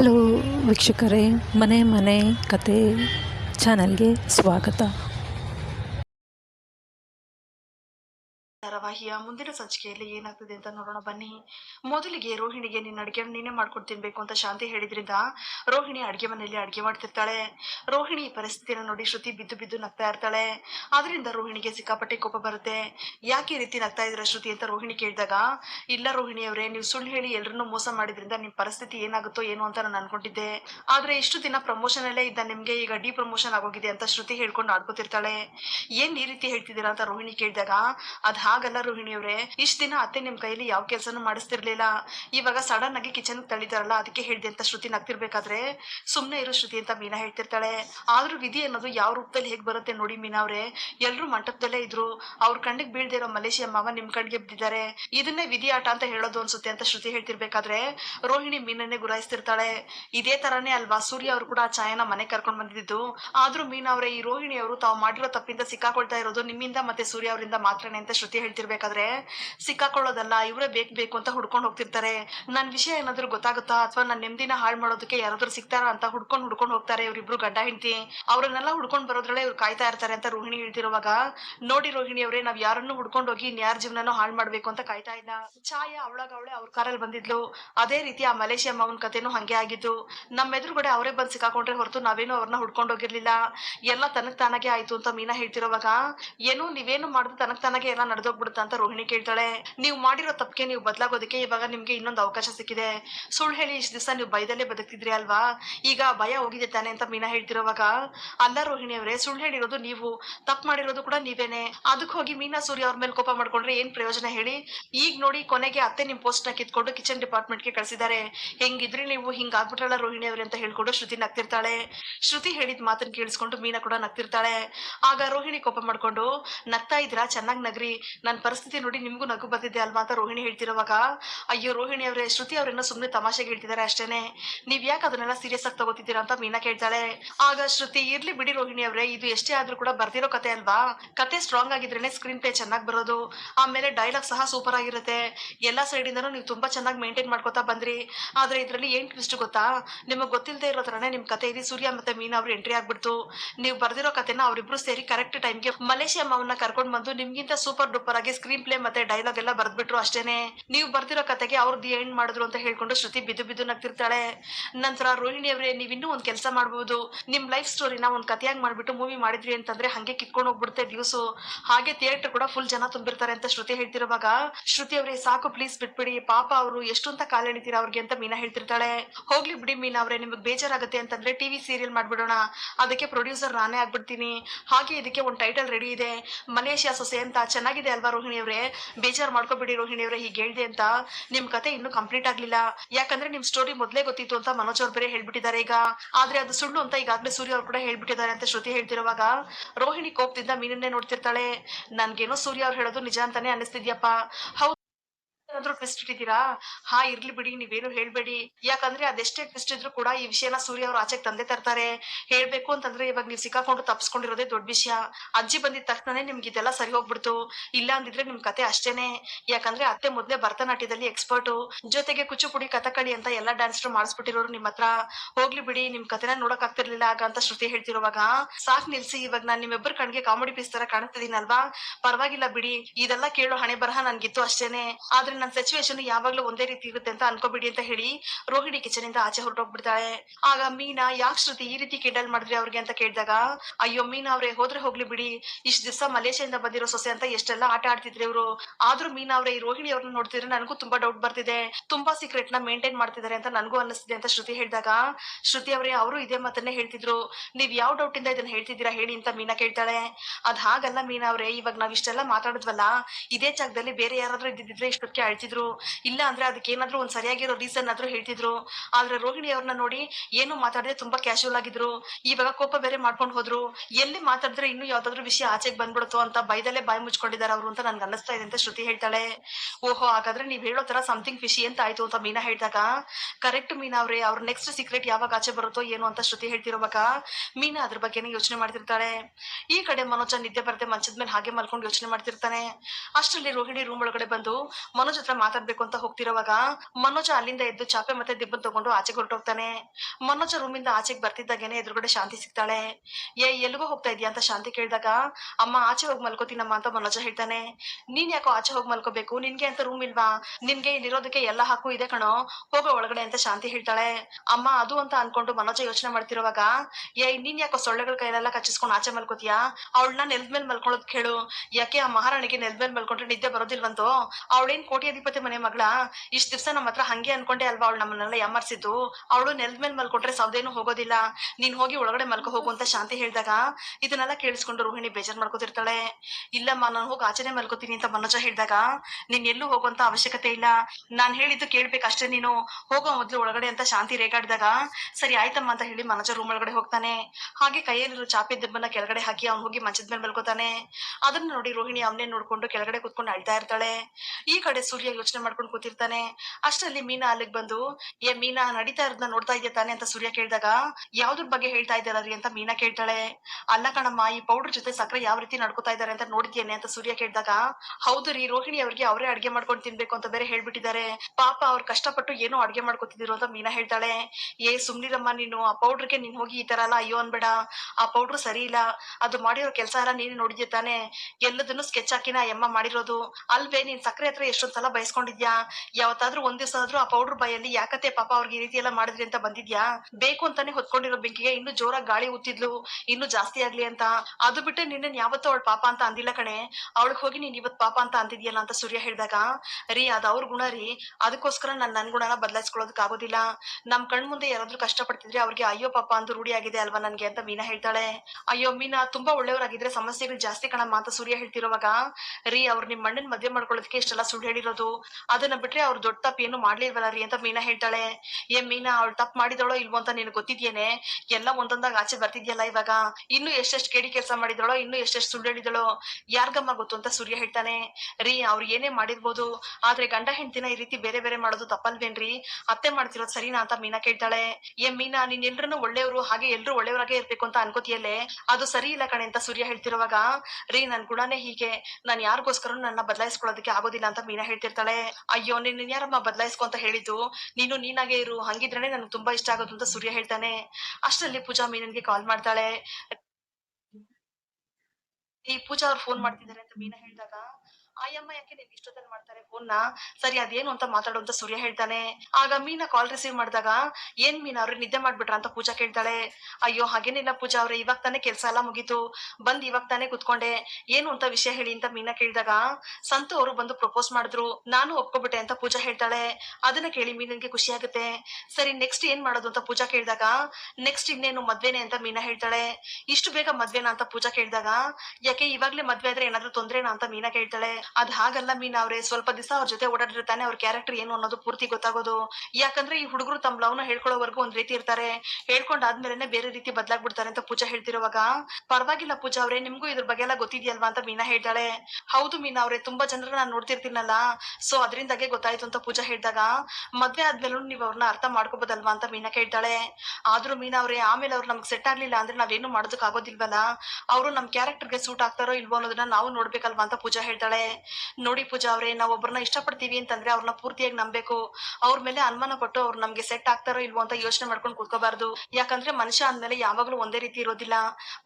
Hello ವೀಕ್ಷಕರೇ ಮನೆ ಮನೆ ಕತೆ ಚಾನಲ್ಗೆ ಸ್ವಾಗತ. ಧಾರಾವಾಹಿಯ ಮುಂದಿನ ಸಂಚಿಕೆಯಲ್ಲಿ ಏನಾಗ್ತದೆ ಅಂತ ನೋಡೋಣ. ಬನ್ನಿ. ಮೊದಲಿಗೆ ರೋಹಿಣಿಗೆ ನಿನ್ನ ಅಡಿಗೆ, ನೀನೇ ಮಾಡ್ಕೊಂಡು ತಿನ್ಬೇಕು ಅಂತ ಶಾಂತಿ ಹೇಳಿದ್ರಿಂದ ರೋಹಿಣಿ ಅಡಿಗೆ ಮನೆಯಲ್ಲಿ ಅಡಿಗೆ ಮಾಡ್ತಿರ್ತಾಳೆ. ರೋಹಿಣಿ ಪರಿಸ್ಥಿತಿನ ನೋಡಿ ಶ್ರುತಿ ಬಿದ್ದು ಬಿದ್ದು ನಗ್ತಾ ಇರ್ತಾಳೆ. ಅದರಿಂದ ರೋಹಿಣಿಗೆ ಸಿಕ್ಕಾಪಟ್ಟೆ ಕೋಪ ಬರುತ್ತೆ. ಯಾಕೆ ರೀತಿ ನಗ್ತಾ ಇದ್ರ ಶ್ರುತಿ ಅಂತ ರೋಹಿಣಿ ಕೇಳಿದಾಗ, ಇಲ್ಲ ರೋಹಿಣಿ ಅವರೇ, ನೀವು ಸುಳ್ಳು ಹೇಳಿ ಎಲ್ಲರನ್ನೂ ಮೋಸ ಮಾಡಿದ್ರಿಂದ ನಿಮ್ ಪರಿಸ್ಥಿತಿ ಏನಾಗುತ್ತೋ ಏನೋ ಅಂತ ನಾನು ಅನ್ಕೊಂಡಿದ್ದೆ. ಆದ್ರೆ ಇಷ್ಟು ದಿನ ಪ್ರಮೋಷನ್ ಅಲ್ಲೇ ಇದ್ದ ನಿಮ್ಗೆ ಈಗ ಡಿ ಪ್ರಮೋಷನ್ ಆಗೋಗಿದೆ ಅಂತ ಶ್ರುತಿ ಹೇಳ್ಕೊಂಡು ಆಡ್ಕೋತಿರ್ತಾಳೆ. ಏನ್ ಈ ರೀತಿ ಹೇಳ್ತಿದ್ದೀರಾ ಅಂತ ರೋಹಿಣಿ ಕೇಳಿದಾಗ, ಅದ್ ಹಾಗಲ್ಲ ರೋಹಿಣಿ ಅವರೇ, ಇಷ್ಟ ದಿನ ಅತ್ತೆ ನಿಮ್ ಕೈಲಿ ಯಾವ ಕೆಲಸನೂ ಮಾಡಿಸ್ತಿರ್ಲಿಲ್ಲ. ಇವಾಗ ಸಡನ್ ಆಗಿ ಕಿಚನ್ ತಳಿತಾರಲ್ಲ ಅದಕ್ಕೆ ಹೇಳಿದೆ ಅಂತ ಶ್ರುತಿ ನಗ್ತಿರ್ಬೇಕಾದ್ರೆ? ಸುಮ್ನೆ ಇರೋ ಶ್ರುತಿ ಅಂತ ಮೀನಾ ಹೇಳ್ತಿರ್ತಾಳೆ. ಆದ್ರೂ ವಿಧಿ ಅನ್ನೋದು ಯಾವ ರೂಪದಲ್ಲಿ ಹೇಗ್ ಬರುತ್ತೆ ನೋಡಿ ಮೀನಾ ಅವ್ರೆ. ಎಲ್ರು ಮಂಟಪದಲ್ಲೇ ಇದ್ರು. ಅವ್ರ ಕಣ್ಣಿಗೆ ಬೀಳ್ದೆ ಇರೋ ಮಲೇಶಿಯಾ ಮಾವ ನಿಮ್ ಕಣ್ಗೆ ಬಿದ್ದಿದ್ದಾರೆ. ಇದನ್ನೇ ವಿಧಿ ಆಟ ಅಂತ ಹೇಳೋದು ಅನ್ಸುತ್ತೆ ಅಂತ ಶ್ರುತಿ ಹೇಳ್ತಿರ್ಬೇಕಾದ್ರೆ, ರೋಹಿಣಿ ಮೀನನ್ನೇ ಗುರಾಯಿಸ್ತಿರ್ತಾಳೆ. ಇದೇ ತರಾನೇ ಅಲ್ವಾ, ಸೂರ್ಯ ಅವ್ರು ಕೂಡ ಆ ಛಾಯನ ಮನೆ ಕರ್ಕೊಂಡ್ ಬಂದಿದ್ದು. ಆದ್ರೂ ಮೀನಾ ಅವ್ರೆ, ಈ ರೋಹಿಣಿ ಅವರು ತಾವು ಮಾಡಿರೋ ತಪ್ಪಿಂದ ಸಿಕ್ಕಾಕೊಳ್ತಾ ಇರೋದು ನಿಮ್ಮಿಂದ ಮತ್ತೆ ಸೂರ್ಯ ಅವರಿಂದ ಮಾತ್ರನೇ ಅಂತ ಶ್ರುತಿ ಹೇಳ್ತಿರ್ಬೇಕಾದ್ರೆ ಸಿಕ್ಕಾಕೊಳ್ಳೋದಲ್ಲ, ಇವರೇ ಬೇಕು ಬೇಕು ಅಂತ ಹುಡ್ಕೊಂಡು ಹೋಗ್ತಿರ್ತಾರೆ. ನನ್ ವಿಷಯ ಏನಾದ್ರು ಗೊತ್ತಾಗುತ್ತಾ? ಅಥವಾ ನನ್ನ ನೆಮ್ಮದಿನ ಹಾಳು ಮಾಡೋದಕ್ಕೆ ಯಾರಾದ್ರೂ ಸಿಕ್ತಾರ ಅಂತ ಹುಡ್ಕೊಂಡು ಹುಡ್ಕೊಂಡು ಹೋಗ್ತಾರೆ ಇವ್ರಿಬ್ರು ಗಡ್ಡ ಹೆಂಡತಿ. ಅವ್ರನ್ನೆಲ್ಲ ಹುಡ್ಕೊಂಡು ಬರೋದ್ರಲ್ಲೇ ಇವ್ರು ಕಾಯ್ತಾ ಇರ್ತಾರೆ ಅಂತ ರೋಹಿಣಿ ಹೇಳ್ತಿರುವಾಗ. ನೋಡಿ ರೋಹಿಣಿ ಅವರೇ, ನಾವ್ ಯಾರನ್ನು ಹುಡ್ಕೊಂಡು ಹೋಗಿ ಇನ್ಯಾರ ಜೀವನನೂ ಹಾಳು ಮಾಡ್ಬೇಕು ಅಂತ ಕಾಯ್ತಾ ಇದ್ದ ಛಾಯ ಅವಳಾಗ ಅವಳೆ ಅವ್ರ ಕಾರಲ್ಲಿ ಬಂದಿದ್ಲು. ಅದೇ ರೀತಿ ಆ ಮಲೇಷಿಯಾ ಮಾವನ್ ಕಥೆನೂ ಹಂಗೆ ಆಗಿದ್ದು. ನಮ್ಮ ಎದುರುಗಡೆ ಅವರೇ ಬಂದು ಸಿಕ್ಕಾಕೊಂಡ್ರೆ ಹೊರತು ನಾವೇನು ಅವ್ರನ್ನ ಹುಡ್ಕೊಂಡು ಹೋಗಿರ್ಲಿಲ್ಲ. ಎಲ್ಲ ತನಕ್ ತಾನಾಗೆ ಆಯ್ತು ಅಂತ ಮೀನಾ ಹೇಳ್ತಿರೋವಾಗ, ಏನು ನೀವೇನು ಮಾಡಿದ್ರು ತನಕ್ ತಾನಾಗೆ ಎಲ್ಲ ನಡೆದೋಗ್ಬಿಡುತ್ತೆ? ಅಂತ ರೋಹಿಣಿ ಕೇಳ್ತಾಳೆ, ನೀವು ಮಾಡಿರೋ ತಪ್ಪಿಗೆ ನೀವು ಬದಲಾಗೋದಕ್ಕೆ ಇವಾಗ ನಿಮ್ಗೆ ಇನ್ನೊಂದು ಅವಕಾಶ ಸಿಕ್ಕಿದೆ. ಸುಳ್ಳು ಹೇಳಿ ಇಷ್ಟು ದಿವಸ ನೀವು ಭಯದಲ್ಲೇ ಬದುಕ್ತಿದ್ರಿ ಅಲ್ವಾ? ಈಗ ಭಯ ಹೋಗಿದೆ ತಾನೆ ಅಂತ ಮೀನಾ ಹೇಳ್ತಿರೋವಾಗ. ಅಲ್ಲ ರೋಹಿಣಿ ಅವರೇ, ಸುಳ್ಳು ಹೇಳಿರೋದು ನೀವು, ತಪ್ಪು ಮಾಡಿರೋದು ಕೂಡ ನೀವೇನೆ. ಅದಕ್ಕೆ ಹೋಗಿ ಮೀನಾ ಸೂರ್ಯ ಅವ್ರ ಮೇಲೆ ಕೋಪ ಮಾಡ್ಕೊಂಡ್ರೆ ಏನ್ ಪ್ರಯೋಜನ ಹೇಳಿ? ಈಗ ನೋಡಿ ಕೊನೆಗೆ ಅತ್ತೆ ನಿಮ್ ಪೋಸ್ಟ್ನ ಕಿತ್ಕೊಂಡು ಕಿಚನ್ ಡಿಪಾರ್ಟ್ಮೆಂಟ್ಗೆ ಕಳಿಸಿದ್ದಾರೆ. ಹೆಂಗಿದ್ರಿ ನೀವು? ಹಿಂಗ ಆಗ್ಬಿಟ್ರಲ್ಲ ರೋಹಿಣಿ ಅವ್ರೆ ಅಂತ ಹೇಳ್ಕೊಂಡು ಶ್ರುತಿ ನಗ್ತಿರ್ತಾಳೆ. ಶ್ರುತಿ ಹೇಳಿದ ಮಾತನ್ನ ಕೇಳಿಸ್ಕೊಂಡು ಮೀನಾ ಕೂಡ ನಗ್ತಿರ್ತಾಳೆ. ಆಗ ರೋಹಿಣಿ ಕೋಪ ಮಾಡ್ಕೊಂಡು, ನಗ್ತಾ ಇದ್ರಾ ಚೆನ್ನಾಗ್ ನಗ್ರಿ. ನನ್ ಪರಿಸ್ಥಿತಿ ನೋಡಿ ನಿಮ್ಗೂ ನಗು ಬಂದಿದೆ ಅಲ್ವಾ ಅಂತ ರೋಹಿಣಿ ಹೇಳ್ತಿರೋವಾಗ. ಅಯ್ಯೋ, ರೋಹಿಣಿ ಅವರೇ, ಶ್ರುತಿ ಅವ್ರನ್ನ ಸುಮ್ಮನೆ ತಮಾಷೆಗೆ ಹೇಳ್ತಿದ್ದಾರೆ ಅಷ್ಟೇನೆ. ನೀವ್ ಯಾಕೆ ಅದನ್ನೆಲ್ಲ ಸೀರಿಯಸ್ ಆಗಿ ತಗೋತಿದ್ದೀರಾ ಅಂತ ಮೀನಾ ಕೇಳ್ತಾಳೆ. ಆಗ ಶ್ರುತಿ, ಇರ್ಲಿ ಬಿಡಿ ರೋಹಿಣಿ ಅವರೇ, ಇದು ಎಷ್ಟೇ ಆದ್ರೂ ಕೂಡ ಬರ್ದಿರೋ ಕತೆ ಅಲ್ವಾ? ಕತೆ ಸ್ಟ್ರಾಂಗ್ ಆಗಿದ್ರೇನೆ ಸ್ಕ್ರೀನ್ ಪ್ಲೇ ಚೆನ್ನಾಗಿ ಬರೋದು. ಆಮೇಲೆ ಡೈಲಾಗ್ ಸಹ ಸೂಪರ್ ಆಗಿರುತ್ತೆ. ಎಲ್ಲಾ ಸೈಡ್ ಇಂದನೂ ನೀವು ತುಂಬಾ ಚೆನ್ನಾಗಿ ಮೇಂಟೈನ್ ಮಾಡ್ಕೊತಾ ಬಂದ್ರಿ. ಆದ್ರೆ ಇದ್ರಲ್ಲಿ ಏನ್ ಟ್ವಿಸ್ಟ್ ಗೊತ್ತಾ? ನಿಮಗೆ ಗೊತ್ತಿಲ್ಲದೆ ಇರೋ ತರನೇ ನಿಮ್ ಇದೆ ಸೂರ್ಯ ಮತ್ತೆ ಮೀನಾ ಅವ್ರು ಎಂಟ್ರಿ ಆಗ್ಬಿಡ್ತು. ನೀವು ಬರ್ದಿರೋ ಕತೆನ ಅವ್ರಿಬ್ರು ಸೇರಿ ಕರೆಕ್ಟ್ ಟೈಮ್ಗೆ ಮಲೇಷಿಯಾ ಮಾವನ್ನ ಕರ್ಕೊಂಡ್ ಬಂದು ನಿಮ್ಗಿಂತ ಸೂಪರ್ ಡೂಪರ್ ಆಗಿ ಸ್ಕ್ರೀನ್ ಪ್ಲೇ ಮತ್ತೆ ಡೈಲಾಗ್ ಎಲ್ಲ ಬರ್ದ್ಬಿಟ್ರು ಅಷ್ಟೇನೆ. ನೀವು ಬರ್ತಿರೋ ಕತೆಗೆ ಅವ್ರದ್ದು ಏನ್ ಮಾಡಿದ್ರು ಅಂತ ಹೇಳ್ಕೊಂಡು ಶ್ರುತಿ ಬಿದ್ದು ಬಿದ್ದು ನಗ್ತಿರ್ತಾಳೆ. ನಂತರ ರೋಹಿಣಿ ಅವರೇ, ನೀವ್ ಇನ್ನೂ ಒಂದ್ ಕೆಲಸ ಮಾಡ್ಬೋದು. ನಿಮ್ ಲೈಫ್ ಸ್ಟೋರಿನ ಒಂದ್ ಕಥೆಯಾಗಿ ಮಾಡ್ಬಿಟ್ಟು ಮೂವಿ ಮಾಡಿದ್ರಿ ಅಂತಂದ್ರೆ ಹಂಗೆ ಕಿತ್ಕೊಂಡು ಹೋಗ್ಬಿಡುತ್ತೆ ವ್ಯೂಸು ಹಾಗೆ ಥಿಯೇಟರ್ ಕೂಡ ಫುಲ್ ಜನ ತುಂಬಿರ್ತಾರೆ ಅಂತ ಶ್ರುತಿ ಹೇಳ್ತಿರುವಾಗ ಶ್ರುತಿ ಅವರೇ, ಸಾಕು ಪ್ಲೀಸ್ ಬಿಟ್ಬಿಡಿ. ಪಾಪ ಅವರು ಎಷ್ಟು ಅಂತ ಕಾಲೆಣಿತೀರ ಅವ್ರಿಗೆ ಅಂತ ಮೀನಾ ಹೇಳ್ತಿರ್ತಾಳೆ. ಹೋಗ್ಲಿ ಬಿಡಿ ಮೀನಾ ಅವ್ರೆ, ನಿಮಗೆ ಬೇಜಾರಾಗುತ್ತೆ ಅಂತಂದ್ರೆ ಟಿವಿ ಸೀರಿಯಲ್ ಮಾಡ್ಬಿಡೋಣ. ಅದಕ್ಕೆ ಪ್ರೊಡ್ಯೂಸರ್ ನಾನೇ ಆಗ್ಬಿಡ್ತೀನಿ. ಹಾಗೆ ಇದಕ್ಕೆ ಒಂದು ಟೈಟಲ್ ರೆಡಿ ಇದೆ. ಮಲೇಷಿಯಾ ಸೊಸೆ ಅಂತ ಚೆನ್ನಾಗಿದೆ ಅಲ್ವಾ ರೋಹಿಣಿ? ಅವರೇ ಬೇಜಾರ್ ಮಾಡ್ಕೊಬೇಡಿ ರೋಹಿಣಿ ಅವರೇ ಹೀಗೆ ಹೇಳ್ದೆ ಅಂತ ನಿಮ್ ಕತೆ ಇನ್ನು ಕಂಪ್ಲೀಟ್ ಆಗ್ಲಿಲ್ಲ. ಯಾಕಂದ್ರೆ ನಿಮ್ ಸ್ಟೋರಿ ಮೊದ್ಲೇ ಗೊತ್ತಿತ್ತು ಅಂತ ಮನೋಜ್ ಅವ್ರು ಬೇರೆ ಹೇಳ್ಬಿಟ್ಟಿದ್ದಾರೆ ಈಗ. ಆದ್ರೆ ಅದು ಸುಳ್ಳು ಅಂತ ಈಗಾಗಲೇ ಸೂರ್ಯ ಅವ್ರು ಕೂಡ ಹೇಳ್ಬಿಟ್ಟಿದ್ದಾರೆ ಅಂತ ಶ್ರುತಿ ಹೇಳ್ತಿರುವಾಗ, ರೋಹಿಣಿ ಕೋಪದಿಂದ ಮೀನನ್ನೇ ನೋಡ್ತಿರ್ತಾಳೆ. ನನ್ಗೇನೋ ಸೂರ್ಯ ಅವ್ರು ಹೇಳೋದು ನಿಜ ಅಂತಾನೆ ಅನಿಸ್ತಿದ್ಯಪ್ಪ ಹೌದು ಏನಾದ್ರೂ ಟ್ವಿಸ್ಟ್ ಇಟ್ಟಿದ್ದೀರಾ ಹಾ, ಇರ್ಲಿ ಬಿಡಿ, ನೀವೇನು ಹೇಳ್ಬೇಡಿ. ಯಾಕಂದ್ರೆ ಅದೆಷ್ಟೇ ಟ್ವಿಸ್ಟ್ ಇದ್ರು ಕೂಡ ಈ ವಿಷಯನ ಸೂರ್ಯ ಅವ್ರು ಆಚೆಗೆ ತಂದೆ ತರ್ತಾರೆ. ಹೇಳ್ಬೇಕು ಅಂತಂದ್ರೆ ಇವಾಗ ನೀವು ಸಿಕ್ಕಾಕೊಂಡು ತಪ್ಸ್ಕೊಂಡಿರೋದೇ ದೊಡ್ಡ ವಿಷಯ. ಅಜ್ಜಿ ಬಂದಿದ ತಕ್ಷಣನೇ ನಿಮ್ಗೆ ಇದೆಲ್ಲ ಸರಿ ಹೋಗ್ಬಿಡ್ತು. ಇಲ್ಲ ಅಂದಿದ್ರೆ ನಿಮ್ ಕತೆ ಅಷ್ಟೇನೆ. ಯಾಕಂದ್ರೆ ಅತ್ತೆ ಮೊದ್ಲೇ ಭರತನಾಟ್ಯದಲ್ಲಿ ಎಕ್ಸ್ಪರ್ಟ್ ಜೊತೆಗೆ ಕುಚುಪುಡಿ ಕಥಕಳಿ ಅಂತ ಎಲ್ಲಾ ಡಾನ್ಸರ್ ಮಾಡಿಸ್ಬಿಟ್ಟಿರೋರು ನಿಮ್ ಹತ್ರ. ಹೋಗ್ಲಿ ಬಿಡಿ, ನಿಮ್ ಕತೆನ ನೋಡಕ್ ಆಗ್ತಿರ್ಲಿಲ್ಲ ಆಗ ಅಂತ ಶ್ರುತಿ ಹೇಳ್ತಿರುವಾಗ, ಸಾಕ್ ನಿಲ್ಸಿ, ಇವಾಗ ನಾನ್ ನಿಮ್ಮಿಬ್ಬರ ಕಣ್ಗೆ ಕಾಮಿಡಿ ಪೀಸ್ ತರ ಕಾಣಿಸ್ತಿದೀನಲ್ವಾ? ಪರವಾಗಿಲ್ಲ ಬಿಡಿ. ಇದೆಲ್ಲ ಕೇಳೋ ಹಣೆ ಬರಹ ನನ್ಗಿತ್ತು ಅಷ್ಟೇನೆ. ಆದ್ರೆ ನನ್ ಸಿಚುವೇಶನ್ ಯಾವಾಗ್ಲೂ ಒಂದೇ ರೀತಿ ಇರುತ್ತೆ ಅಂತ ಅನ್ಕೋಬಿಡಿ ಅಂತ ಹೇಳಿ ರೋಹಿಣಿ ಕಿಚನ್ ಇಂದ ಆಚೆ ಹೊರಟೋಗ್ಬಿಡ್ತಾಳೆ. ಆಗ ಮೀನಾ, ಯಾಕ್ ಶ್ರುತಿ ಈ ರೀತಿ ಕಿಡಲ್ ಮಾಡಿದ್ರೆ ಅವ್ರಿಗೆ ಅಂತ ಕೇಳಿದಾಗ, ಅಯ್ಯೋ ಮೀನಾ ಅವ್ರೆ, ಹೋದ್ರೆ ಹೋಗ್ಲಿ ಬಿಡಿ. ಇಷ್ಟ ದಿವಸ ಮಲೇಷಿಯಿಂದ ಬಂದಿರೋ ಸೊಸೆ ಅಂತ ಎಷ್ಟೆಲ್ಲ ಆಟ ಆಡ್ತಿದ್ರೆ ಇವರು. ಆದ್ರೂ ಮೀನಾ ಅವ್ರೆ, ಈ ರೋಹಿಣಿ ಅವ್ರನ್ನ ನೋಡ್ತಿದ್ರೆ ನನಗೂ ತುಂಬಾ ಡೌಟ್ ಬರ್ತಿದೆ. ತುಂಬಾ ಸೀಕ್ರೆಟ್ನ ಮೇಂಟೈನ್ ಮಾಡ್ತಿದ್ದಾರೆ ಅಂತ ನನಗೂ ಅನ್ನಿಸ್ತಿದೆ ಅಂತ ಶ್ರುತಿ ಹೇಳಿದಾಗ, ಶ್ರುತಿ ಅವರೇ, ಅವರು ಇದೇ ಮಾತನ್ನೇ ಹೇಳ್ತಿದ್ರು. ನೀವ್ ಯಾವ ಡೌಟ್ ಇಂದ ಇದನ್ನ ಹೇಳ್ತಿದ್ದೀರಾ ಹೇಳಿ ಅಂತ ಮೀನಾ ಕೇಳ್ತಾಳೆ. ಅದ್ ಹಾಗಲ್ಲ ಮೀನಾ ಅವ್ರೆ, ಇವಾಗ ನಾವ್ ಇಷ್ಟೆಲ್ಲ ಮಾತಾಡಿದ್ವಲ್ಲ, ಇದೇ ಜಾಗದಲ್ಲಿ ಬೇರೆ ಯಾರಾದ್ರೂ ಇದ್ದಿದ್ರೆ ಇಷ್ಟಕ್ಕೆ ಅಳ್ತಿದ್ರು ಇಲ್ಲ ಅಂದ್ರೆ ಅದಕ್ಕೆ ಏನಾದ್ರು ಒಂದ್ ಸರಿಯಾಗಿರೋ ರೀಸನ್ ಆದ್ರೂ ಹೇಳ್ತಿದ್ರು. ಆದ್ರೆ ರೋಹಿಣಿ ಅವ್ರನ್ನ ನೋಡಿ ಏನು ಮಾತಾಡದೆ ತುಂಬಾ ಕ್ಯಾಶುವಲ್ ಆಗಿದ್ರು. ಇವಾಗ ಕೋಪ ಬೇರೆ ಮಾಡ್ಕೊಂಡು ಹೋದ್ರು. ಎಲ್ಲಿ ಮಾತಾಡಿದ್ರೆ ಇನ್ನು ಯಾವ್ದಾದ್ರು ವಿಷಯ ಆಚೆಗೆ ಬಂದ್ಬಿಡುತ್ತೋ ಅಂತ ಬೈದಲ್ಲೇ ಬಾಯಿ ಮುಚ್ಕೊಂಡಿದ್ದಾರೆ ಅವರು ಅಂತ ನನ್ಗೆ ಅನ್ನಿಸ್ತಾ ಇದೆ ಅಂತ ಶ್ರುತಿ ಹೇಳ್ತಾಳೆ. ಓಹೋ, ಹಾಗಾದ್ರೆ ನೀವ್ ಹೇಳೋ ತರ ಸಮಥಿಂಗ್ ಫಿಶಿ ಅಂತ ಆಯ್ತು ಅಂತ ಮೀನಾ ಹೇಳಿದಾಗ. ಕರೆಕ್ಟ್ ಮೀನಾ ಅವ್ರೆ, ಅವ್ರ ನೆಕ್ಸ್ಟ್ ಸೀಕ್ರೆಟ್ ಯಾವಾಗ ಆಚೆ ಬರುತ್ತೋ ಏನು ಅಂತ ಶ್ರುತಿ ಹೇಳ್ತಿರೋವಾಗ ಮೀನಾ ಅದ್ರ ಬಗ್ಗೆನೇ ಯೋಚನೆ ಮಾಡ್ತಿರ್ತಾಳೆ. ಈ ಕಡೆ ಮನೋಜ ನಿದ್ದೆ ಬರದೆ ಮಂಚದ ಮೇಲೆ ಹಾಗೆ ಮಲ್ಕೊಂಡು ಯೋಚನೆ ಮಾಡ್ತಿರ್ತಾನೆ. ಅಷ್ಟರಲ್ಲಿ ರೋಹಿಣಿ ರೂಮ್ ಒಳಗಡೆ ಬಂದು ಮನೋಜ್ ಹತ್ರ ಮಾತಾಡ್ಬೇಕು ಅಂತ ಹೋಗ್ತಿರೋವಾಗ ಮನೋಜ ಅಲ್ಲಿಂದ ಎದ್ದು ಚಾಪೆ ಮತ್ತೆ ದಿಬ್ಬನ್ ತಗೊಂಡು ಆಚೆಗೆ ಹೊರಟೋಗ್ತಾನೆ. ಮನೋಜ ರೂಮಿಂದ ಆಚೆಗೆ ಬರ್ತಿದ್ದಾಗೇನೆ ಎದುರುಗಡೆ ಶಾಂತಿ ಸಿಗ್ತಾಳೆ. ಏ ಎಲ್ಗೋ ಹೋಗ್ತಾ ಇದೀಯ ಅಂತ ಶಾಂತಿ ಕೇಳಿದಾಗ, ಅಮ್ಮ, ಆಚೆ ಹೋಗಿ ಮಲ್ಕೋತೀನಮ್ಮ ಅಂತ ಮನೋಜ ಹೇಳ್ತಾನೆ. ನೀನ್ ಯಾಕೋ ಆಚೆ ಹೋಗಿ ಮಲ್ಕೋಬೇಕು? ನಿನ್ಗೆ ಅಂತ ರೂಮ್ ಇಲ್ವಾ? ನಿನ್ಗೆ ಇಲ್ಲಿರೋದಕ್ಕೆ ಎಲ್ಲ ಹಾಕು ಇದೆ ಕಣೋ. ಹೋಗೋ ಒಳಗಡೆ ಅಂತ ಶಾಂತಿ ಹೇಳ್ತಾಳೆ. ಅಮ್ಮ, ಅದು ಅಂತ ಅನ್ಕೊಂಡು ಮನೋಜ ಯೋಚನೆ ಮಾಡ್ತಿರೋವಾಗ, ಏ, ನೀನ್ ಯಾಕೋ ಸೊಳ್ಳೆಗಳ ಕೈಲೆಲ್ಲ ಕಚ್ಚಿಸ್ಕೊಂಡು ಆಚೆ ಮಲ್ಕೋತೀಯಾ? ಅವಳನ್ನ ನೆಲದ ಮೇಲೆ ಮಲ್ಕೊಳ್ಳೋದ್ ಕೇಳು. ಯಾಕೆ ಆ ಮಹಾರಾಣಿಗೆ ನೆಲದ ಮೇಲೆ ಮಲ್ಕೊಂಡ್ರೆ ನಿದ್ದೆ ಬರೋದಿಲ್ವಂತೋ? ಅವಳೇನ್ ಕೋಟ್ಯಾಧಿಪತಿ ಮನೆ ಮಗಳ, ಇಷ್ಟ ದಿವ್ಸ ನಮ್ಮ ಹತ್ರ ಹಂಗೆ ಅನ್ಕೊಂಡೆ ಅಲ್ವಾ ಅವಳು ನಮ್ಮನ್ನೆಲ್ಲ ಯಾಮರ್ಸಿದ್ದು ಅವಳು ನೆಲದ ಮೇಲೆ ಮಲ್ಕೊಂಡ್ರೆ ಸೌದೇನು ಹೋಗೋದಿಲ್ಲ. ನೀನ್ ಹೋಗಿ ಒಳಗಡೆ ಮಲ್ಕೋ ಹೋಗು ಅಂತ ಶಾಂತಿ ಹೇಳಿದಾಗ ಇದನ್ನೆಲ್ಲ ಕೇಳಿಸ್ಕೊಂಡು ರೋಹಿಣಿ ಬೇಜಾರ್ ಮಾಡ್ಕೋತಿರ್ತಾಳೆ. ಇಲ್ಲಮ್ಮ, ನಾನು ಹೋಗಿ ಆಚರಣೆ ಮಲ್ಕೋತೀನಿ ಅಂತ ಮನೋಜ ಹೇಳಿದಾಗ, ನೀನ್ ಎಲ್ಲೂ ಹೋಗುವಂತ ಅವಶ್ಯಕತೆ ಇಲ್ಲ. ನಾನ್ ಹೇಳಿದ್ದು ಕೇಳ್ಬೇಕಷ್ಟೇ ನೀನು. ಹೋಗೋ ಮೊದ್ಲು ಒಳಗಡೆ ಅಂತ ಶಾಂತಿ ರೇಗಾಡಿದಾಗ, ಸರಿ ಆಯ್ತಮ್ಮ ಅಂತ ಹೇಳಿ ಮನೋಜ ರೂಮ್ ಒಳಗಡೆ ಹೋಗ್ತಾನೆ. ಹಾಗೆ ಕೈಯಲ್ಲಿರೋ ಚಾಪೆ ದಿಬ್ಬನ್ನ ಕೆಳಗಡೆ ಹಾಕಿ ಅವ್ನು ಹೋಗಿ ಮಂಚದ ಮೇಲೆ ಮಲ್ಕೋತಾನೆ. ಅದನ್ನ ನೋಡಿ ರೋಹಿಣಿ ಅವನೇ ನೋಡ್ಕೊಂಡು ಕೆಳಗಡೆ ಕುತ್ಕೊಂಡು ಅಳ್ತಾ ಇರ್ತಾಳೆ. ಈ ಕಡೆ ಸೂರ್ಯ ಯೋಚನೆ ಮಾಡ್ಕೊಂಡು ಕೂತಿರ್ತಾನೆ. ಅಷ್ಟರಲ್ಲಿ ಮೀನಾ ಅಲ್ಲಿಗೆ ಬಂದು, ಏ ಮೀನಾ, ನಡೀತಾ ಇರೋದನ್ನ ನೋಡ್ತಾ ಇದೆಯಾ ತಾನೆ? ಅಂತ ಸೂರ್ಯ ಕೇಳಿದಾಗ, ಯಾವ್ದ್ರ ಬಗ್ಗೆ ಹೇಳ್ತಾ ಇದ್ದಾರ ಅಂತ ಮೀನಾ ಕೇಳ್ತಾಳೆ. ಅಲ್ಲ ಕಣಮ್ಮ, ಈ ಪೌಡರ್ ಜೊತೆ ಸಕ್ಕರೆ ಯಾವ ರೀತಿ ನಡ್ಕೋತಾ ಇದ್ದಾರೆ ಅಂತ ನೋಡಿದ್ಯೇನೆ? ಅಂತ ಸೂರ್ಯ ಕೇಳಿದಾಗ, ಹೌದು ರೀ, ರೋಹಿಣಿ ಅವ್ರಿಗೆ ಅವರೇ ಅಡ್ಗೆ ಮಾಡ್ಕೊಂಡು ತಿನ್ಬೇಕು ಅಂತ ಬೇರೆ ಹೇಳ್ಬಿಟ್ಟಿದ್ದಾರೆ. ಪಾಪ ಅವ್ರು ಕಷ್ಟಪಟ್ಟು ಏನೋ ಅಡ್ಗೆ ಮಾಡ್ಕೊತಿದ್ರು ಅಂತ ಮೀನಾ ಹೇಳ್ತಾಳೆ. ಏ ಸುಮ್ನಿರಮ್ಮ ನೀನು, ಆ ಪೌಡರ್ಗೆ ನೀನ್ ಹೋಗಿ ಈ ತರ ಅಲ್ಲ ಅಯ್ಯೋ ಅನ್ಬೇಡ. ಆ ಪೌಡರ್ ಸರಿ ಇಲ್ಲ. ಅದು ಮಾಡಿರೋ ಕೆಲಸ ಎಲ್ಲ ನೀನು ನೋಡಿದ್ಯ ತಾನೆ? ಎಲ್ಲದನ್ನು ಸ್ಕೆಚ್ ಹಾಕಿನ ಎಮ್ಮ ಮಾಡಿರೋದು. ಅಲ್ವೇ, ನೀನ್ ಸಕ್ಕರೆ ಹತ್ರ ಎಷ್ಟೊಂದ್ ಸಲ ಬಯಸ್ಕೊಂಡಿದ್ಯಾ? ಯಾವತ್ತಾದ್ರೂ ಒಂದ್ ದಿವಸ ಆದ್ರೂ ಆ ಪೌಡರ್ ಬಾಯಲ್ಲಿ ಯಾಕತ್ತೆ ಪಾಪ ಅವ್ರಿಗೆ ಈ ರೀತಿ ಎಲ್ಲ ಮಾಡಿದ್ರಿ ಅಂತ ಬಂದಿದ್ಯಾ? ಬೇಕು ಅಂತಾನೆ ಹೊತ್ಕೊಂಡಿರೋ ಬೆಂಕಿಗೆ ಇನ್ನು ಜೋರಾಗಿ ಗಾಳಿ ಉತ್ತಿದ್ಲು ಇನ್ನು ಜಾಸ್ತಿ ಆಗ್ಲಿ ಅಂತ. ಅದು ಬಿಟ್ಟು ನಿನ್ನ ಯಾವತ್ತೂ ಅವಳ ಪಾಪ ಅಂತ ಅಂದಿಲ್ಲ ಕಣೆ. ಅವಳಿಗೆ ಹೋಗಿ ನೀನ್ ಇವತ್ ಪಾಪ ಅಂತ ಅಂತಿದ್ಯಲ್ಲ ಅಂತ ಸೂರ್ಯ ಹೇಳಿದಾಗ, ರೀ ಅದ್ ಅವ್ರ ಗುಣ ರೀ. ಅದಕ್ಕೋಸ್ಕರ ನಾನ್ ನನ್ ಗುಣನ ಬದಲಾಯಿಸ್ಕೊಳ್ಳೋದಕ್ ಆಗೋದಿಲ್ಲ. ನಮ್ ಕಣ್ ಮುಂದೆ ಯಾರಾದ್ರೂ ಕಷ್ಟ ಪಡ್ತಿದ್ರೆ ಅವ್ರಿಗೆ ಅಯ್ಯೋ ಪಾಪ ಅಂತ ರೂಢಿ ಆಗಿದೆ ಅಲ್ವಾ ನನ್ಗೆ ಅಂತ ಮೀನಾ ಹೇಳ್ತಾಳೆ. ಅಯ್ಯೋ ಮೀನಾ, ತುಂಬಾ ಒಳ್ಳೆಯವರಾಗಿದ್ರೆ ಸಮಸ್ಯೆಗಳು ಜಾಸ್ತಿ ಕಣಮ್ಮ ಅಂತ ಸೂರ್ಯ ಹೇಳ್ತಿರೋವಾಗ, ರೀ ಅವ್ರು ನಿಮ್ ಮಣ್ಣನ್ ಮದ್ವೆ ಮಾಡ್ಕೊಳ್ಳೋದಕ್ಕೆ ಇಷ್ಟೆಲ್ಲ ಸುಳ್ಳು ಹೇಳಿರೋದು ಅದನ್ನ ಬಿಟ್ರೆ ಅವ್ರು ದೊಡ್ಡ ತಪ್ಪು ಏನು ಮಾಡ್ಲಿಲ್ವಲ್ಲ ರೀ ಅಂತ ಮೀನಾ ಹೇಳ್ತಾಳೆ. ಏ ಮೀನಾ, ಅವ್ಳು ತಪ್ಪು ಮಾಡಿದಳೋ ಇಲ್ವೋ ಅಂತ ನಿನಗೆ ಗೊತ್ತಿದ್ಯೇನೆ? ಎಲ್ಲ ಒಂದೊಂದಾಗ ಆಚೆ ಬರ್ತಿದ್ಯಲ್ಲ ಇವಾಗ? ಇನ್ನು ಎಷ್ಟೆಷ್ಟು ಕೇಡಿ ಕೆಲಸ ಮಾಡಿದಳೋ, ಇನ್ನು ಎಷ್ಟೆಷ್ಟು ಸುಳ್ಳು ಹೇಳಿದಳೋ? ಯಾರ್ಗಮ್ಮ ಗೊತ್ತು ಅಂತ ಸೂರ್ಯ ಹೇಳ್ತಾನೆ. ರೀ, ಅವ್ರು ಏನೇ ಮಾಡಿರ್ಬೋದು, ಆದ್ರೆ ಗಂಡ ಹೆಂಡ್ತಿನ ಈ ರೀತಿ ಬೇರೆ ಬೇರೆ ಮಾಡೋದು ತಪ್ಪಲ್ವೇನ್ರಿ ಅತ್ತೆ ಮಾಡ್ತಿರೋದು ಸರಿನಾ ಅಂತ ಮೀನಾ ಕೇಳ್ತಾಳೆ. ಏ ಮೀನಾ, ನೀನ್ ಎಲ್ರು ಒಳ್ಳೆಯವರು, ಹಾಗೆ ಎಲ್ರು ಒಳ್ಳೆಯವರಾಗೆ ಇರ್ಬೇಕು ಅಂತ ಅನ್ಕೋತಿಯಲ್ಲೇ? ಅದು ಸರಿ ಇಲ್ಲ ಕಣೆ ಅಂತ ಸೂರ್ಯ ಹೇಳ್ತಿರುವಾಗ. ರೀ, ನನ್ ಗುಣನೇ ಹೀಗೆ. ನಾನ್ ಯಾರಿಗೋಸ್ಕರ ನನ್ನ ಬದಲಾಯಿಸ್ಕೊಳ್ಳೋದಕ್ಕೆ ಆಗೋದಿಲ್ಲ ಅಂತ ಮೀನಾ ಹೇಳ್ತಿರ್ತಾಳೆ, ಅಯ್ಯೋ, ನೀನ್ ಯಾರಮ್ಮ ಬದಲಾಯಿಸ್ಕೊ ಅಂತ ಹೇಳಿದ್ದು? ನೀನು ನೀನಾಗೆ ಇರು, ಹಂಗಿದ್ರೇನೆ ನನ್ಗೆ ತುಂಬಾ ಇಷ್ಟ ಆಗೋದು ಅಂತ ಸೂರ್ಯ ಹೇಳ್ತಾನೆ. ಅಷ್ಟರಲ್ಲಿ ಪೂಜಾ ಮೀನನ್ಗೆ ಕಾಲ್ ಮಾಡ್ತಾಳೆ. ಈ ಪೂಜಾ ಅವ್ರು ಫೋನ್ ಮಾಡ್ತಿದ್ದಾರೆ ಅಂತ ಮೀನಾ ಹೇಳಿದಾಗ ಆಯಮ್ಮ ಯಾಕೆ ನೀವ್ ಇಷ್ಟೊತ್ತಲ್ಲಿ ಮಾಡ್ತಾರೆ? ಫೋನ್ನ ಸರಿ, ಅದೇನು ಅಂತ ಮಾತಾಡು ಅಂತ ಸೂರ್ಯ ಹೇಳ್ತಾನೆ. ಆಗ ಮೀನಾ ಕಾಲ್ ರಿಸೀವ್ ಮಾಡಿದಾಗ, ಏನ್ ಮೀನಾ ಅವ್ರಿಗೆ ನಿದ್ದೆ ಮಾಡ್ಬಿಟ್ರ ಅಂತ ಪೂಜಾ ಕೇಳ್ತಾಳೆ. ಅಯ್ಯೋ, ಹಾಗೇನಿಲ್ಲ ಪೂಜಾ, ಅವ್ರೆ, ಇವಾಗ ತಾನೇ ಕೆಲ್ಸ ಎಲ್ಲ ಮುಗೀತು. ಬಂದ್ ಇವಾಗ ತಾನೇ ಕುತ್ಕೊಂಡೆ. ಏನು ಅಂತ ವಿಷಯ ಹೇಳಿ ಅಂತ ಮೀನಾ ಕೇಳಿದಾಗ, ಸಂತು ಅವರು ಬಂದು ಪ್ರಪೋಸ್ ಮಾಡಿದ್ರು. ನಾನು ಒಪ್ಕೊಬಿಟ್ಟೆ ಅಂತ ಪೂಜಾ ಹೇಳ್ತಾಳೆ. ಅದನ್ನ ಕೇಳಿ ಮೀನನ್ಗೆ ಖುಷಿ ಆಗುತ್ತೆ. ಸರಿ ನೆಕ್ಸ್ಟ್ ಏನ್ ಮಾಡೋದು ಅಂತ ಪೂಜಾ ಕೇಳಿದಾಗ ನೆಕ್ಸ್ಟ್ ಇನ್ನೇನು ಮದ್ವೆನೆ ಅಂತ ಮೀನಾ ಹೇಳ್ತಾಳೆ. ಇಷ್ಟು ಬೇಗ ಮದ್ವೆನಾ? ಅಂತ ಪೂಜಾ ಕೇಳಿದಾಗ, ಯಾಕೆ, ಇವಾಗ್ಲೇ ಮದ್ವೆ ಆದ್ರೆ ಏನಾದ್ರೂ ತೊಂದ್ರೆನಾ? ಅಂತ ಮೀನಾ ಕೇಳ್ತಾಳೆ. ಅದ್ ಹಾಗಲ್ಲ ಮೀನಾ ಅವ್ರೆ, ಸ್ವಲ್ಪ ದಿವಸ ಅವ್ರ ಜೊತೆ ಓಡಾಡಿರ್ತಾನೆ, ಅವ್ರ ಕ್ಯಾರೆಕ್ಟರ್ ಏನು ಅನ್ನೋದು ಪೂರ್ತಿ ಗೊತ್ತಾಗೋದು. ಯಾಕಂದ್ರೆ ಈ ಹುಡುಗರು ತಮ್ಮ ಲವ್ನ ಹೇಳ್ಕೊಳ್ಳೋವರೆಗೂ ಒಂದ್ ರೀತಿ ಇರ್ತಾರೆ. ಹೇಳ್ಕೊಂಡಾದ್ಮೇಲೆ ಬೇರೆ ರೀತಿ ಬದಲಾಗ್ಬಿಡ್ತಾರೆ ಅಂತ ಪೂಜಾ ಹೇಳ್ತಿರುವಾಗ. ಪರವಾಗಿಲ್ಲ ಪೂಜಾ ಅವ್ರೆ, ನಿಮ್ಗೂ ಇದ್ರ ಬಗ್ಗೆ ಎಲ್ಲ ಗೊತ್ತಿದ್ಯಲ್ವಾ ಅಂತ ಮೀನಾ ಹೇಳ್ತಾಳೆ ಹೌದು ಮೀನಾ ಅವ್ರೆ, ತುಂಬಾ ಜನರ ನಾನ್ ನೋಡ್ತಿರ್ತೀನಲ್ಲ. ಸೊ ಅದರಿಂದಾಗೆ ಗೊತ್ತಾಯ್ತು ಅಂತ ಪೂಜಾ ಹೇಳಿದಾಗ, ಮದ್ವೆ ಆದ್ಮೇಲೂ ನೀವ್ ಅವ್ರನ್ನ ಅರ್ಥ ಮಾಡ್ಕೋಬೋದಲ್ವಾ ಅಂತ ಮೀನಾ ಕೇಳ್ತಾಳೆ ಆದ್ರೂ ಮೀನಾ ಅವ್ರೆ, ಆಮೇಲೆ ಅವ್ರು ನಮ್ಗೆ ಸೆಟ್ ಆಗ್ಲಿಲ್ಲ ಅಂದ್ರೆ ನಾವೇನು ಮಾಡೋದಕ್ ಆಗೋದಿಲ್ವಲ್ಲ ಅವರು ನಮ್ ಕ್ಯಾರೆಕ್ಟರ್ಗೆ ಸೂಟ್ ಆಗ್ತಾರೋ ಇಲ್ವೋ ಅನ್ನೋದನ್ನ ನಾವು ನೋಡ್ಬೇಕಲ್ವಾ ಅಂತ ಪೂಜಾ ಹೇಳ್ತಾಳೆ ನೋಡಿ ಪೂಜಾ ಅವ್ರೆ, ನಾವ್ ಒಬ್ಬರನ್ನ ಇಷ್ಟಪಡ್ತೀವಿ ಅಂತಂದ್ರೆ ಅವ್ರನ್ನ ಪೂರ್ತಿಯಾಗಿ ನಂಬೇಕು ಅವ್ರ ಮೇಲೆ ಅನುಮಾನ ಪಟ್ಟು ಅವ್ರು ನಮ್ಗೆ ಸೆಟ್ ಆಗ್ತಾರೋ ಇಲ್ವೋ ಅಂತ ಯೋಚನೆ ಮಾಡ್ಕೊಂಡು ಕೂತ್ಕೋಬಾರ್ದು. ಯಾಕಂದ್ರೆ ಮನುಷ್ಯ ಅಂದ್ಮೇಲೆ ಯಾವಾಗ್ಲೂ ಒಂದೇ ರೀತಿ ಇರೋದಿಲ್ಲ.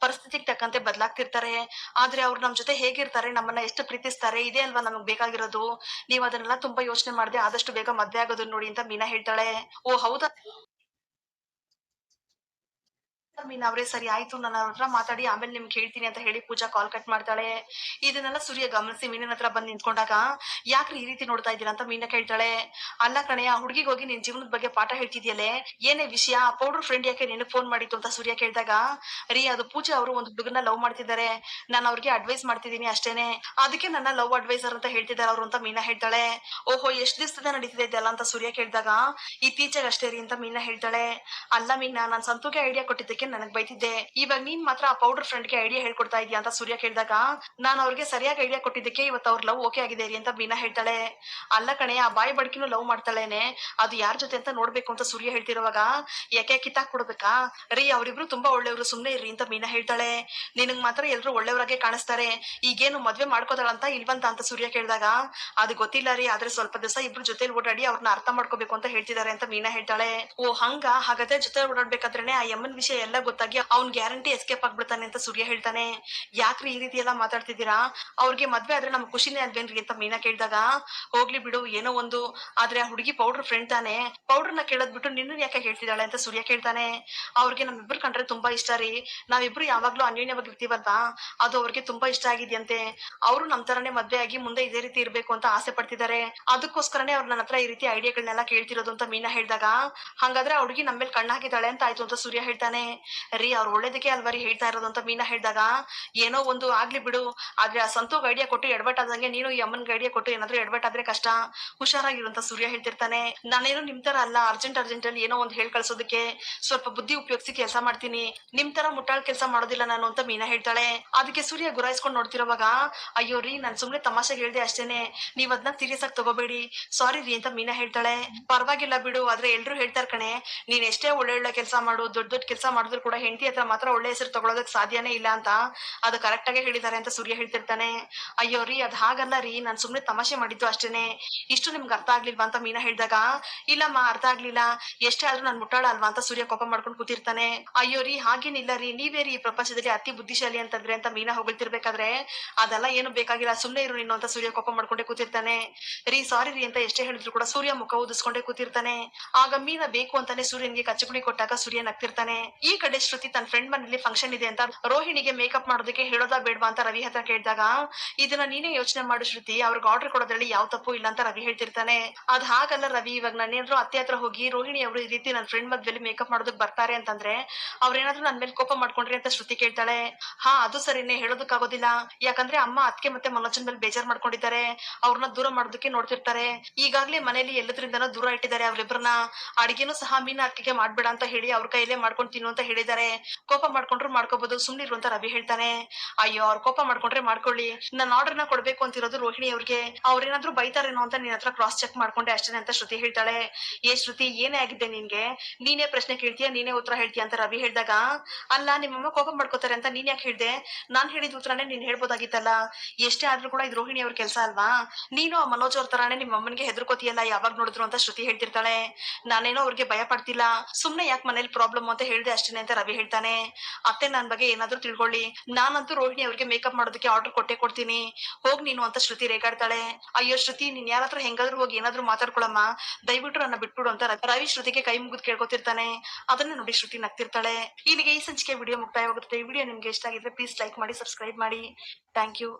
ಪರಿಸ್ಥಿತಿಗೆ ತಕ್ಕಂತೆ ಬದಲಾಗ್ತಿರ್ತಾರೆ. ಆದ್ರೆ ಅವ್ರು ನಮ್ ಜೊತೆ ಹೇಗಿರ್ತಾರೆ, ನಮ್ಮನ್ನ ಎಷ್ಟು ಪ್ರೀತಿಸ್ತಾರೆ, ಇದೇ ಅಲ್ವಾ ನಮಗ್ ಬೇಕಾಗಿರೋದು. ನೀವ್ ಅದನ್ನೆಲ್ಲ ತುಂಬಾ ಯೋಚನೆ ಮಾಡದೆ ಆದಷ್ಟು ಬೇಗ ಮದ್ವೆ ಆಗೋದು ನೋಡಿ ಅಂತ ಮೀನಾ ಹೇಳ್ತಾಳೆ. ಓ, ಹೌದಾ? ಮೀನಾ ಅವ್ರೆ, ಸರಿ ಆಯ್ತು ನಾನು ಅವ್ರ ಹತ್ರ ಮಾತಾಡಿ, ಆಮೇಲೆ ನಿಮ್ಗೆ ಹೇಳ್ತೀನಿ ಅಂತ ಹೇಳಿ ಪೂಜಾ ಕಾಲ್ ಕಟ್ ಮಾಡ್ತಾಳೆ. ಇದನ್ನೆಲ್ಲ ಸೂರ್ಯ ಗಮನಿಸಿ ಮೀನಿನ ಹತ್ರ ಬಂದ್ ನಿಂತ್ಕೊಂಡಾಗ, ಯಾಕ್ರಿ ಈ ರೀತಿ ನೋಡ್ತಾ ಇದ್ದೀರಾ ಅಂತ ಮೀನಾ ಕೇಳ್ತಾಳೆ. ಅಲ್ಲ ಕಣೆ, ಆ ಹುಡುಗಿಗೆ ಹೋಗಿ ನಿನ್ ಜೀವನದ ಬಗ್ಗೆ ಪಾಠ ಹೇಳ್ತಿದ್ಯಾಲೆ ಏನೇ ವಿಷಯ ಪೌಡರ್ ಫ್ರೆಂಡ್ ಯಾಕೆ ನಿನ್ ಫೋನ್ ಮಾಡಿತ್ತು ಅಂತ ಸೂರ್ಯ ಕೇಳಿದಾಗ, ರೀ, ಅದು ಪೂಜೆ ಅವರು ಒಂದು ಹುಡುಗನ ಲವ್ ಮಾಡ್ತಿದ್ದಾರೆ. ನಾನು ಅವ್ರಿಗೆ ಅಡ್ವೈಸ್ ಮಾಡ್ತಿದ್ದೀನಿ ಅಷ್ಟೇನೆ. ಅದಕ್ಕೆ ನನ್ನ ಲವ್ ಅಡ್ವೈಸರ್ ಅಂತ ಹೇಳ್ತಿದ್ದಾರೆ ಅವ್ರು ಅಂತ ಮೀನಾ ಹೇಳ್ತಾಳೆ. ಓಹೋ, ಎಷ್ಟ್ ದಿವಸದ ನಡೀತಿದೆ ಇದೆಲ್ಲ ಅಂತ ಸೂರ್ಯ ಕೇಳಿದಾಗ ಇತ್ತೀಚೆಗೆ ಅಷ್ಟೇ ರೀ ಅಂತ ಮೀನಾ ಹೇಳ್ತಾಳೆ. ಅಲ್ಲ ಮೀನಾ, ನಾನ್ ಸಂತೂಗೆ ಐಡಿಯಾ ಕೊಟ್ಟಿದ್ದಕ್ಕೆ ಮಾಡಿದ್ದಕ್ಕೆ ನನಗ್ ಬೈತಿದ್ದೆ. ಇವಾಗ ನೀನ್ ಮಾತ್ರ ಆ ಪೌಡರ್ ಫ್ರೆಂಡ್ಗೆ ಐಡಿಯಾ ಹೇಳ್ಕೊಡ್ತಾ ಇದೀಯ ಅಂತ ಸೂರ್ಯ ಕೇಳಿದಾಗ, ನಾನು ಅವ್ರಿಗೆ ಸರಿಯಾಗಿ ಐಡಿಯಾ ಕೊಟ್ಟಿದ್ದಕ್ಕೆ ಇವತ್ತು ಅವ್ರ ಲವ್ ಓಕೆ ಆಗಿದೆ ಅಂತ ಮೀನಾ ಹೇಳ್ತಾಳೆ. ಅಲ್ಲ ಕಣೆ, ಆ ಬಾಯಿ ಬಡ್ಕಿನೂ ಲವ್ ಮಾಡ್ತಾಳೇನೆ. ಅದು ಯಾರ ಜೊತೆ ಅಂತ ನೋಡ್ಬೇಕು ಅಂತ ಸೂರ್ಯ ಹೇಳ್ತಿರುವಾಗ, ಯಾಕೆ ಕಿತ್ತಾಕ್ ಕೊಡ್ಬೇಕಾ? ರೀ, ಅವ್ರಿಬ್ರು ತುಂಬಾ ಒಳ್ಳೆಯವರು, ಸುಮ್ನೆ ಇರ್ರಿ ಅಂತ ಮೀನಾ ಹೇಳ್ತಾಳೆ. ನಿನಗ್ ಮಾತ್ರ ಎಲ್ರು ಒಳ್ಳೆಯವರಾಗೆ ಕಾಣಿಸ್ತಾರೆ. ಈಗೇನು ಮದ್ವೆ ಮಾಡ್ಕೋತಾಳಂತ ಇಲ್ವಂತ ಅಂತ ಸೂರ್ಯ ಕೇಳಿದಾಗ, ಅದು ಗೊತ್ತಿಲ್ಲ ರೀ, ಆದ್ರೆ ಸ್ವಲ್ಪ ದಿವಸ ಇಬ್ರು ಜೊತೆಲಿ ಓಡಾಡಿ ಅವ್ರನ್ನ ಅರ್ಥ ಮಾಡ್ಕೋಬೇಕು ಅಂತ ಹೇಳ್ತಿದ್ದಾರೆ ಅಂತ ಮೀನಾ ಹೇಳ್ತಾಳೆ. ಓ, ಹಂಗ ಹಾಗಾದ್ರೆ ಜೊತೆ ಓಡಾಡ್ಬೇಕಾದ್ರೆ ಆ ಯಮ್ಮನ್ ವಿಷಯ ಎಲ್ಲ ಗೊತ್ತಾಗಿ ಅವ್ನ್ ಗ್ಯಾರಂಟಿ ಎಸ್ಕೇಪ್ ಆಗ್ಬಿಡ್ತಾನೆ ಅಂತ ಸೂರ್ಯ ಹೇಳ್ತಾನೆ. ಯಾಕ್ರಿ ಈ ರೀತಿ ಎಲ್ಲ ಮಾತಾಡ್ತಿದ್ದೀರಾ? ಅವ್ರಿಗೆ ಮದ್ವೆ ಆದ್ರೆ ನಮ್ಮ ಖುಷಿನೇ ಅಲ್ವೇನ್ರಿ ಅಂತ ಮೀನಾ ಕೇಳಿದಾಗ. ಹೋಗ್ಲಿ ಬಿಡು, ಏನೋ ಒಂದು. ಆದ್ರೆ ಆ ಹುಡುಗಿ ಪೌಡರ್ ಫ್ರೆಂಡ್ ತಾನೆ. ಪೌಡರ್ನ ನ ಬಿಟ್ಟು ನಿನ್ನ ಯಾಕೆ ಹೇಳ್ತಿದ್ದಾಳೆ ಅಂತ ಸೂರ್ಯ ಕೇಳ್ತಾನೆ. ಅವ್ರಿಗೆ ನಮ್ಮಿಬ್ರು ಕಂಡ್ರೆ ತುಂಬಾ ಇಷ್ಟ ರೀ. ನಾವಿಬ್ರು ಯಾವಾಗ್ಲೂ ಅನ್ಯೋನ್ಯವಾಗಿ ಇರ್ತೀವಲ್ವಾ? ಅದು ಅವ್ರಿಗೆ ತುಂಬಾ ಇಷ್ಟ ಆಗಿದ್ಯಂತೆ. ಅವರು ನಮ್ ತರನೇ ಮದ್ವೆ ಆಗಿ ಮುಂದೆ ಇದೇ ರೀತಿ ಇರ್ಬೇಕು ಅಂತ ಆಸೆ ಪಡ್ತಿದ್ದಾರೆ. ಅದಕ್ಕೋಸ್ಕರನೇ ಅವ್ರು ನನ್ನ ಹತ್ರ ಈ ರೀತಿ ಐಡಿಯಾಗಳನ್ನೆಲ್ಲ ಕೇಳ್ತಿರೋದು ಅಂತ ಮೀನಾ ಹೇಳಿದಾಗ. ಹಂಗಾದ್ರೆ ಆ ಹುಡುಗಿ ನಮ್ಮ ಮೇಲೆ ಕಣ್ಣು ಹಾಕಿದಾಳೆ ಅಂತ ಆಯ್ತು ಅಂತ ಸೂರ್ಯ ಹೇಳ್ತಾನೆ. ರೀ, ಅವ್ರ ಒಳ್ಳೇದಕ್ಕೆ ಅಲ್ವಾ ರೀ ಹೇಳ್ತಾ ಇರೋದು ಅಂತ ಮೀನಾ ಹೇಳಿದಾಗ, ಏನೋ ಒಂದು ಆಗ್ಲಿ ಬಿಡು, ಆದ್ರೆ ಆ ಸಂತೋಗ್ ಐಡಿಯಾ ಕೊಟ್ಟು ಎಡ್ಬಟ್ ಆದಂಗೆ ನೀನು ಈ ಅಮ್ಮನ್ಗೆ ಐಡಿಯಾ ಕೊಟ್ಟು ಏನಾದ್ರೂ ಎಡ್ಬಟ್ ಆದ್ರೆ ಕಷ್ಟ. ಹುಷಾರಾಗಿರುವಂತ ಸೂರ್ಯ ಹೇಳ್ತಿರ್ತಾನೆ. ನಾನೇನು ನಿಮ್ ತರ ಅಲ್ಲ ಅರ್ಜೆಂಟ್ ಅರ್ಜೆಂಟ್ ಅಲ್ಲಿ ಏನೋ ಒಂದು ಹೇಳ್ ಕಳ್ಸೋದಕ್ಕೆ ಸ್ವಲ್ಪ ಬುದ್ಧಿ ಉಪಯೋಗಿಸಿ ಕೆಲಸ ಮಾಡ್ತೀನಿ. ನಿಮ್ ತರ ಮುಟ್ಟಾಳ್ ಕೆಲಸ ಮಾಡೋದಿಲ್ಲ ನಾನು ಅಂತ ಮೀನಾ ಹೇಳ್ತಾಳೆ. ಅದಕ್ಕೆ ಸೂರ್ಯ ಗುರಾಯಿಸ್ಕೊಂಡು ನೋಡ್ತಿರೋವಾಗ, ಅಯ್ಯೋ ರೀ, ನಾನ್ ಸುಮ್ನೆ ತಮಾಷೆಗೆ ಹೇಳ್ದೆ ಅಷ್ಟೇನೆ. ನೀವ್ ಅದನ್ನ ಸೀರಿಯಸ್ ಆಗಿ ತಗೋಬೇಡಿ. ಸಾರಿ ರೀ ಅಂತ ಮೀನಾ ಹೇಳ್ತಾಳೆ. ಪರವಾಗಿಲ್ಲ ಬಿಡು, ಆದ್ರೆ ಎಲ್ರು ಹೇಳ್ತಾರ ಕಣೆ, ನೀನ್ ಎಷ್ಟೇ ಒಳ್ಳೆ ಒಳ್ಳೆ ಕೆಲಸ ಮಾಡು, ದೊಡ್ಡ ದೊಡ್ಡ ಕೆಲಸ ಮಾಡಿದ್ರು ಕೂಡ ಹೆಂಡತಿ ಹತ್ರ ಮಾತ್ರ ಒಳ್ಳೆ ಹೆಸರು ತಗೊಳೋದಕ್ ಸಾಧ್ಯನೇ ಇಲ್ಲ ಅಂತ ಅದು ಕರೆಕ್ಟ್ ಆಗೇ ಹೇಳಿದ್ದಾರೆ ಅಂತ ಸೂರ್ಯ ಹೇಳ್ತಿರ್ತಾನೆ. ಅಯ್ಯೋ ರೀ, ಅದ್ ಹಾಗಲ್ಲ ರೀ, ನಾನ್ ಸುಮ್ನೆ ತಮಾಷೆ ಮಾಡಿದ್ದು ಅಷ್ಟೇನೆ. ಇಷ್ಟು ನಿಮ್ಗೆ ಅರ್ಥ ಆಗ್ಲಿಲ್ವಾ ಅಂತ ಮೀನಾ ಹೇಳಿದಾಗ. ಇಲ್ಲಮ್ಮ, ಅರ್ಥ ಆಗ್ಲಿಲ್ಲ. ಎಷ್ಟೇ ಆದ್ರೂ ನಾನ್ ಮುಟ್ಟಾಳ ಅಲ್ವಾ ಅಂತ ಸೂರ್ಯ ಕೋಪ ಮಾಡ್ಕೊಂಡು ಕೂತಿರ್ತಾನೆ. ಅಯ್ಯೋ ರೀ, ಹಾಗೇನಿಲ್ಲ ರೀ, ನೀವೇ ರೀ ಪ್ರಪಂಚದಲ್ಲಿ ಅತಿ ಬುದ್ಧಿಶಾಲಿ ಅಂತಂದ್ರೆ ಅಂತ ಮೀನಾ ಹೊಗಳ್ತಿರ್ಬೇಕಾದ್ರೆ, ಅದೆಲ್ಲ ಏನು ಬೇಕಾಗಿಲ್ಲ, ಸುಮ್ನೆ ಇರು ನಿನ್ನ ಅಂತ ಸೂರ್ಯ ಕೋಪ ಮಾಡ್ಕೊಂಡೆ ಕೂತಿರ್ತಾನೆ. ರೀ ಸಾರಿ ರೀ ಅಂತ ಎಷ್ಟೇ ಹೇಳಿದ್ರು ಕೂಡ ಸೂರ್ಯ ಮುಖ ಊದಿಸ್ಕೊಂಡೆ ಕೂತಿರ್ತಾನೆ. ಆಗ ಮೀನಾ ಬೇಕು ಅಂತಾನೆ ಸೂರ್ಯನಿಗೆ ಕಚ್ಚಪುಡಿ ಕೊಟ್ಟಾಗ ಸೂರ್ಯ ನಗ್ತಿರ್ತಾನೆ. ಈ ಕಡೆ ಶ್ರುತಿ ತನ್ನ ಫ್ರೆಂಡ್ ಮನೇಲಿ ಫಂಕ್ಷನ್ ಇದೆ ಅಂತ ರೋಹಿಣಿಗೆ ಮೇಕಪ್ ಮಾಡೋದಕ್ಕೆ ಹೇಳೋದಾ ಬೇಡವಾ ಅಂತ ರವಿ ಹತ್ರ ಕೇಳಿದಾಗ ಇದನ್ನ ನೀನೇ ಯೋಚನೆ ಮಾಡು ಶ್ರುತಿ, ಅವ್ರಿಗೆ ಆರ್ಡರ್ ಕೊಡೋದ್ರಲ್ಲಿ ಯಾವ ತಪ್ಪು ಇಲ್ಲ ಅಂತ ರವಿ ಹೇಳ್ತಿರ್ತಾನೆ. ಅದ್ ಹಾಗಲ್ಲ ರವಿ, ಇವಾಗ ನಾನೇನಾದ್ರು ಅತ್ತೆ ಹತ್ರ ಹೋಗಿ ರೋಹಿಣಿ ಅವರು ಈ ರೀತಿ ನನ್ನ ಫ್ರೆಂಡ್ ಮದ್ವೆಲಿ ಮೇಕಪ್ ಮಾಡೋದಕ್ಕೆ ಬರ್ತಾರೆ ಅಂತಂದ್ರೆ, ಅವ್ರೇನಾದ್ರೂ ನನ್ ಮೇಲೆ ಕೋಪ ಮಾಡ್ಕೊಂಡ್ರಿ ಅಂತ ಶ್ರುತಿ ಕೇಳ್ತಾಳೆ. ಹಾ, ಅದು ಸರಿನೇ ಹೇಳೋದಕ್ಕಾಗೋದಿಲ್ಲ. ಯಾಕಂದ್ರೆ ಅಮ್ಮ ಅತ್ಕೆ ಮತ್ತೆ ಮನೋಜನ್ ಮೇಲೆ ಬೇಜಾರ್ ಮಾಡ್ಕೊಂಡಿದ್ದಾರೆ. ಅವ್ರನ್ನ ದೂರ ಮಾಡೋದಕ್ಕೆ ನೋಡ್ತಿರ್ತಾರೆ. ಈಗಾಗ್ಲೇ ಮನೇಲಿ ಎಲ್ಲದ್ರಿಂದನೂ ದೂರ ಇಟ್ಟಿದ್ದಾರೆ ಅವ್ರಿಬ್ರನ್ನ. ಅಡಿಗೆನೂ ಸಹ ಮೀನ ಅಕ್ಕಿಗೆ ಮಾಡ್ಬೇಡ ಅಂತ ಹೇಳಿ ಅವ್ರ ಕೈಲೇ ಮಾಡ್ಕೊಂಡು ತಿನ್ನು ಅಂತ ಹೇಳಿದ್ದಾರೆ ಕೋಪ ಮಾಡ್ಕೊಂಡ್ರು ಮಾಡ್ಕೋಬಹುದು ಸುಮ್ನಿರು ಅಂತ ರವಿ ಹೇಳ್ತಾನೆ, ಅಯ್ಯೋ, ಅವ್ರ ಕೋಪ ಮಾಡ್ಕೊಂಡ್ರೆ ಮಾಡ್ಕೊಳ್ಳಿ. ನನ್ನ ಆರ್ಡರ್ನ ಕೊಡ್ಬೇಕು ಅಂತಿರೋದು ರೋಹಿಣಿ ಅವ್ರಿಗೆ. ಅವ್ರೇನಾದ್ರೂ ಬೈತಾರೇನೋ ಅಂತ ನಿನ್ ಹತ್ರ ಕ್ರಾಸ್ ಚೆಕ್ ಮಾಡ್ಕೊಂಡೆ ಅಷ್ಟೇ ಅಂತ ಶ್ರುತಿ ಹೇಳ್ತಾಳೆ. ಏ ಶ್ರುತಿ, ಏನೇ ಆಗಿದ್ದೆ ನಿನ್ಗೆ? ನೀನೇ ಪ್ರಶ್ನೆ ಕೇಳ್ತೀಯ? ನೀನೇ ಉತ್ತರ ಹೇಳ್ತೀಯ? ಅಂತ ರವಿ ಹೇಳ್ದಾಗ, ಅಲ್ಲ, ನಿಮ್ಮಮ್ಮ ಕೋಪ ಮಾಡ್ಕೋತಾರೆ ಅಂತ ನೀನ್ ಯಾಕೆ ಹೇಳ್ದೆ? ನಾನ್ ಹೇಳಿದ ಉತ್ತರನೇ ನೀನ್ ಹೇಳ್ಬೋದಾಗಿತ್ತಲ್ಲ. ಎಷ್ಟೇ ಆದ್ರೂ ಕೂಡ ಇದು ರೋಹಿಣಿ ಅವ್ರ ಕೆಲಸ ಅಲ್ವಾ? ನೀನು ಆ ಮನೋಜ್ ಅವ್ರ ತರಾನೇ ನಿಮ್ಮ ಅಮ್ಮನಿಗೆ ಹೆದರ್ಕೋತಿಯಲ್ಲ, ಯಾವಾಗ ನೋಡಿದ್ರು? ಅಂತ ಶ್ರುತಿ ಹೇಳ್ತಿರ್ತಾಳೆ. ನಾನೇನೋ ಅವ್ರಿಗೆ ಭಯ ಪಡ್ತಿಲ್ಲ. ಸುಮ್ನೆ ಯಾಕೆ ಮನೇಲಿ ಪ್ರಾಬ್ಲಮ್ ಅಂತ ಹೇಳ್ದೆ ಅಷ್ಟೇನೆ ಅಂತ ರವಿ ಹೇಳ್ತಾನೆ. ಅತ್ತೆ ನನ್ ಬಗ್ಗೆ ಏನಾದ್ರೂ ತಿಳ್ಕೊಳ್ಳಿ. ನಾನಂತೂ ರೋಹಿಣಿ ಅವ್ರಿಗೆ ಮೇಕಪ್ ಮಾಡೋದಕ್ಕೆ ಆರ್ಡರ್ ಕೊಟ್ಟೆ ಕೊಡ್ತೀನಿ. ಹೋಗ್ ನೀನು ಅಂತ ಶ್ರುತಿ ರೇಗಾಡ್ತಾಳೆ. ಅಯ್ಯೋ ಶ್ರುತಿ, ನೀನ್ ಯಾರಾದ್ರೂ ಹತ್ರ ಹೆಂಗಾದ್ರೂ ಹೋಗಿ ಏನಾದ್ರೂ ಮಾತಾಡ್ಕೊಳಮ್ಮ. ದಯವಿಟ್ಟು ನನ್ನ ಬಿಟ್ಬಿಡು ಅಂತ ರವಿ ಶ್ರುತಿಗೆ ಕೈ ಮುಗಿದ್ ಕೇಳ್ಕೊತಿರ್ತಾನೆ. ಅದನ್ನ ನೋಡಿ ಶ್ರುತಿ ನಗ್ತಿರ್ತಾಳೆ. ಇಲ್ಲಿಗೆ ಈ ಸಂಚಿಕೆ ವಿಡಿಯೋ ಮುಕ್ತಾಯವಾಗುತ್ತೆ. ವಿಡಿಯೋ ನಿಮ್ಗೆ ಇಷ್ಟ ಆಗಿದ್ರೆ ಪ್ಲೀಸ್ ಲೈಕ್ ಮಾಡಿ ಸಬ್ಸ್ಕ್ರೈಬ್ ಮಾಡಿ. Thank you